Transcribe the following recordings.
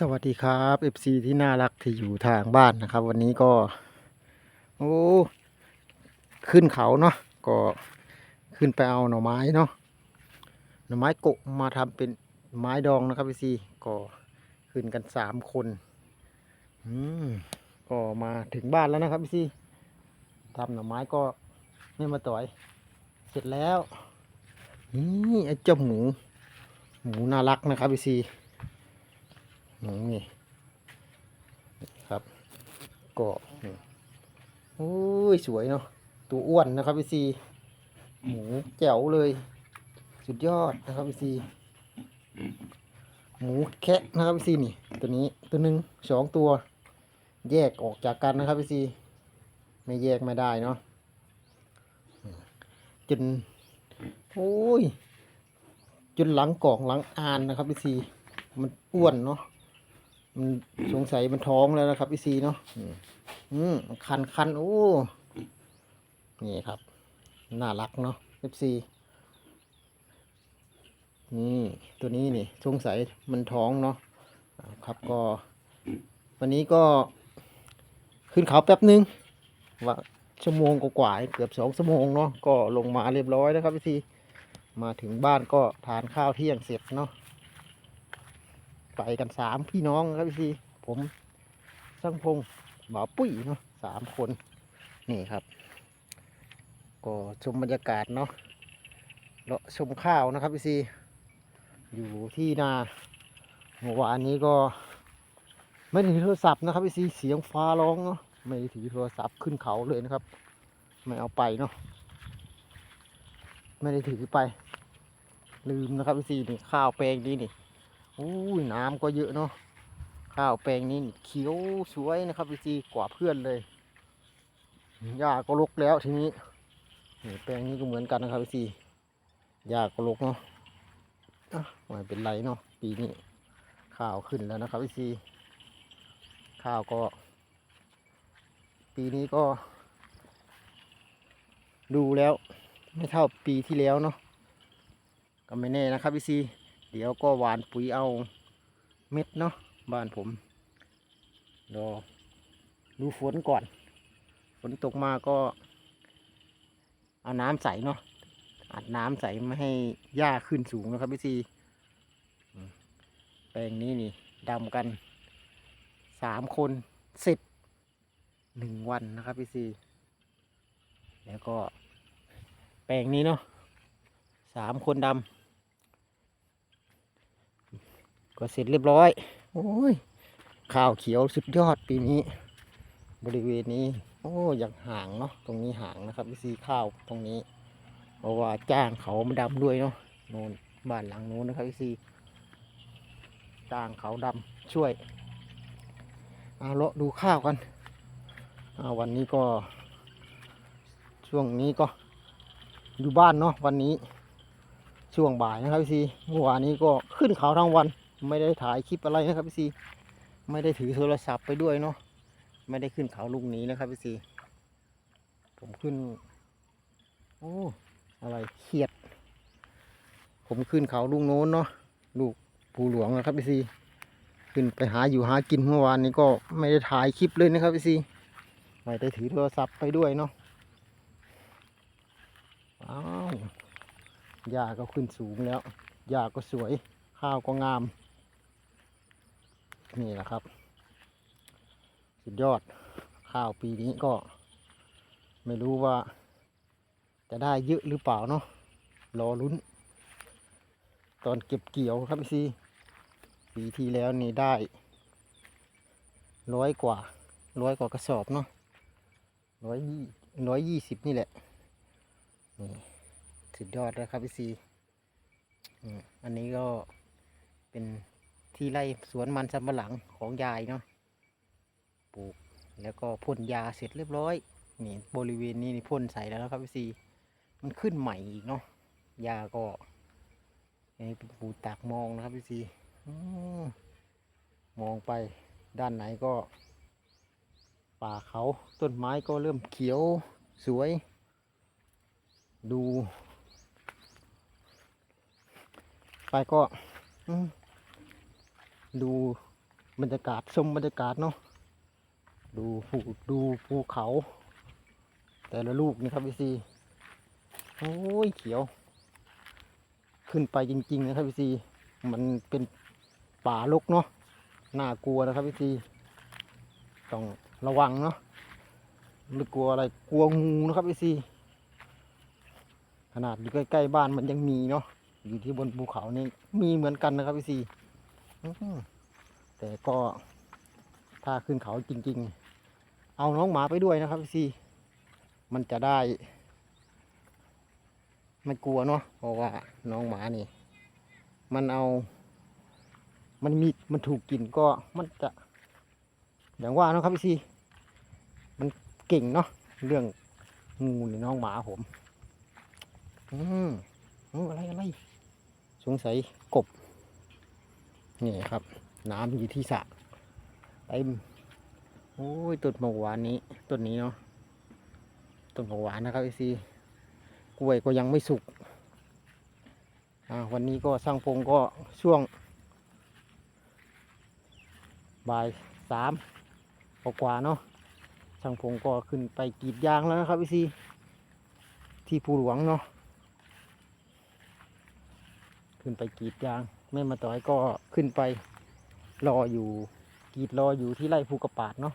สวัสดีครับ FC ที่น่ารักที่อยู่ทางบ้านนะครับ วันนี้ก็ โอ้ขึ้นเขาเนาะก็ขึ้นไปเอาหน่อไม้เนาะหน่อไม้โกะมาทำเป็นไม้ดองนะครับ FC ก็ขึ้นกันสามคนอืมก็มาถึงบ้านแล้วนะครับ FC ทำหน่อไม้ก็นี่มาต่อย เสร็จแล้วนี่ไอ้เจ้าหมู หมูน่ารักนะครับ FC หมู นี่ครับ ก็นี่โอ้ยสวยเนาะตัวอ้วนนะครับพี่ซีหมูแจ๋วเลย สุดยอดนะครับพี่ซีหมูแคะนะครับพี่ซีนี่ ตัวนี้ตัวหนึ่งสองตัว แยกออกจากกันนะครับพี่ซีไม่แยกไม่ได้เนาะจนโอ้ยจนหลังกล่องหลังอานนะครับพี่ซีมันอ้วนเนาะ มันสงสัยมันท้องแล้วนะครับพี่ซีเนาะอืมอืมคันคันโอ้นี่ครับ น่ารักเนาะเอฟซีนี่ตัวนี้นี่สงสัยมันท้องเนาะอ่าครับก็ วันนี้ก็ขึ้นเขาแป๊บนึงว่าชั่วโมงกว่าๆเกือบสองชั่วโมงเนาะก็ลงมาเรียบร้อยแล้วครับพี่ซีมาถึงบ้านก็ทานข้าวเที่ยงเสร็จเนาะ ไปกันสามพี่น้องครับพี่ผมสังพงษ์หมอปุ้ยเนาะสามคน นี่ครับ ก็ชมบรรยากาศเนาะเลาะชมข้าวนะครับพี่ซีอยู่ที่นาเมื่อวานนี้ก็ ไม่ได้ถือโทรศัพท์นะครับพี่ซีเสียงฟ้าร้องเนาะไม่ได้ถือโทรศัพท์ขึ้นเขาเลยนะครับ ไม่เอาไปเนาะไม่ได้ถือไป ลืมนะครับพี่ซีนี่ข้าวแปลงนี้นี่ อุ้น้ำก็เยอะเนาะข้าวแปลงนี้เขียวสวยนะครับพี่ซีกว่าเพื่อนเลยหญ้าก็รกแล้วทีนี้แปลงนี้ก็เหมือนกันนะครับพี่ซีหญ้าก็รกเนาะอะไม่เป็นไรเนาะปีนี้ข้าวขึ้นแล้วนะครับพี่ซีข้าวก็ ปีนี้ก็ ดูแล้ว ไม่เท่าปีที่แล้วเนาะก็ไม่แน่นะครับพี่ซี เดี๋ยวก็หวานปุ๋ยเอาเม็ดเนาะบ้านผมรอดูฝนก่อน ฝนตกมาก็ เอาน้ำใสเนาะอัดน้ำใสไม่ให้หญ้าขึ้นสูงนะครับพี่ซีแปลงนี้นี่ดำกันสามคนสร็จหนึ่งวันนะครับพี่ซีแล้วก็แปลงนี้เนาะสามคนดำ ก็เสร็จเรียบร้อย โอ้ยข้าวเขียวสุดยอดปีนี้ บริเวณนี้ โอ้อย่างห่างเนาะตรงนี้ห่างนะครับวิซีข้าวตรงนี้ เพราะว่าจ้างเขามาดำด้วยเนาะโน่นบ้านหลังโน้นนะครับวิซีจ้างเขาดำช่วยเอาเลาะดูข้าวกันเอาวันนี้ก็ ช่วงนี้ก็อยู่บ้านเนาะวันนี้ช่วงบ่ายนะครับพี่ซีเมื่อวานนี้ก็ขึ้นเขาทั้งวัน ไม่ได้ถ่ายคลิปอะไรนะครับพี่ซีไม่ได้ถือโทรศัพท์ไปด้วยเนาะไม่ได้ขึ้นเขาลูกนี้นะครับพี่ซีผมขึ้น โอ้อะไรเขียด ผมขึ้นเขาลูกโน้นเนาะลูกปูหลวงนะครับพี่ซีขึ้นไปหาอยู่หากินเมื่อวานนี้ก็ไม่ได้ถ่ายคลิปเลยนะครับพี่ซีไม่ได้ถือโทรศัพท์ไปด้วยเนาะอ้าวหญ้าก็ขึ้นสูงแล้วหญ้าก็สวย ข้าวก็งาม นี่แหละครับ สุดยอดข้าวปีนี้ก็ ไม่รู้ว่า จะได้เยอะหรือเปล่าเนาะรอลุ้น ตอนเก็บเกี่ยวครับพี่ซีปีที่แล้วนี่ได้ร้อยกว่าร้อยกว่ากระสอบเนาะร้อยยี่ร้อยยี่สิบนี่แหละนี่สุดยอดแล้วครับพี่ซีอันนี้ก็เป็น ที่ไร่สวนมันสำปะหลังของยายเนาะปลูกแล้วก็พ่นยาเสร็จเรียบร้อยนี่บริเวณนี้นี่พ่นใส่แล้วนะครับพี่ซีมันขึ้นใหม่อีกเนาะยาก็อันนี้เป็นปูตากมองนะครับพี่ซีมองไปด้านไหนก็ ป่าเขาต้นไม้ก็เริ่มเขียวสวย ดู ไปก็อื ดูบรรยากาศชมบรรยากาศเนาะดูภูดูภูเขา แต่ละลูกนี่ครับพี่ซีโอ้ยเขียว ขึ้นไปจริง ๆ นะครับพี่ซีมันเป็นป่ารกเนาะน่ากลัวนะครับพี่ซีต้องระวังเนาะไม่กลัวอะไรกลัวงูนะครับพี่ซีขนาดอยู่ใกล้ๆบ้านมันยังมีเนาะอยู่ที่บนภูเขานี่มีเหมือนกันนะครับพี่ซี แต่ก็ถ้าขึ้นเขาจริง ๆ เอาน้องหมาไปด้วยนะครับพี่ซีมันจะได้ ไม่กลัวเนาะเพราะว่าน้องหมานี่ มันเอา มันมีมันถูกกินก็มันจะ อย่างว่านะครับพี่ซีมันเก่งเนาะเรื่องงูนี่น้องหมาผม อืมอะไรอะไรสงสัยกบ นี่ครับ น้ำอยู่ที่สระเต็มโอ้ยต้นหมกหวานนี้ต้นนี้เนาะต้นหมกหวานนะครับพี่ซีกล้วยก็ยังไม่สุกอ่าวันนี้ก็สร้างพงก็ช่วงบ่ายสามกว่าเนาะช่างพงก็ขึ้นไปกรีดยางแล้วนะครับพี่ซีที่ภูหลวงเนาะ ขึ้นไปกีดยาง แม่มาต่อยก็ขึ้นไปรออยู่กีดรออยู่ที่ไร่ภูกระปาดเนาะ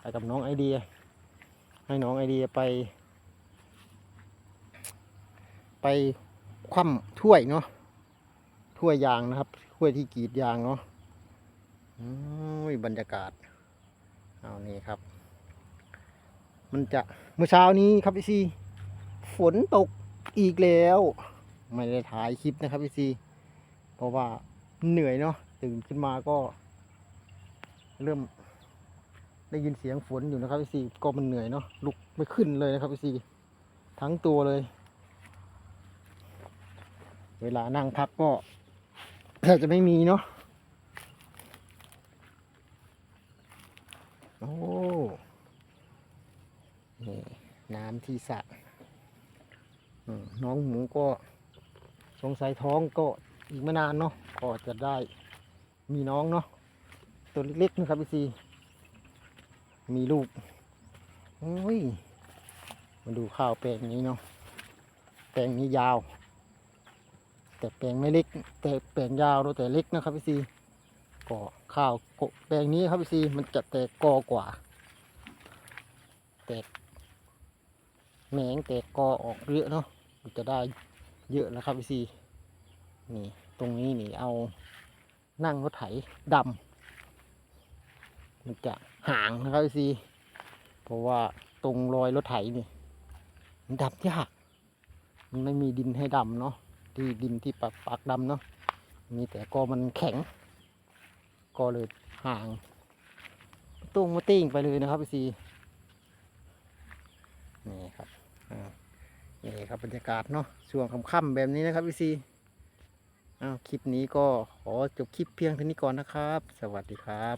ไปกับน้องไอเดีย ให้น้องไอเดียไป ไปคว่ำถ้วยเนาะถ้วยยางนะครับถ้วยที่กีดยางเนาะอ้ยบรรยากาศเอานี่ครับ มันจะเมื่อเช้านี้ครับพี่ซีฝนตกอีกแล้ว ไม่ได้ถ่ายคลิปนะครับพี่ซีเพราะว่าเหนื่อยเนาะตื่นขึ้นมาก็ เริ่มได้ยินเสียงฝนอยู่นะครับพี่ซีก็มันเหนื่อยเนาะลุกไม่ขึ้นเลยนะครับพี่ซีทั้งตัวเลย เวลานั่งพักก็แทบจะไม่มีเนาะโอ้นี่น้ำที่สระน้องหมูก็ สงสัยท้องก็อีกไม่นานเนาะก็จะได้มีน้องเนาะตัวเล็กๆนะครับพี่ซีมีลูกโอ้ยมาดูข้าวแปลงนี้เนาะแปลงนี้ยาว แต่แปลงไม่เล็ก แต่แปลงยาวแต่เล็กนะครับพี่ซีก็ข้าวแปลงนี้ครับพี่ซีมันจะแตกกอกว่า แตกแหนงแตกกอออกเยอะเนาะจะได้ เยอะแล้วครับพี่ซีนี่ตรงนี้นี่เอานั่งรถไถดำมันจะห่างนะครับพี่ซีเพราะว่าตรงรอยรถไถนี่มันดำยากมันไม่มีดินให้ดำเนาะที่ดินที่ปักปักดำเนาะมีแต่กอมันแข็ง ก็เลยห่างตุ้งมาติ้งไปเลยนะครับพี่ซีนี่ครับอ่า นี่ครับบรรยากาศเนาะช่วงค่ำๆแบบนี้นะครับพี่ซีอ้าวคลิปนี้ก็ขอจบคลิปเพียงเท่านี้ก่อนนะครับ สวัสดีครับ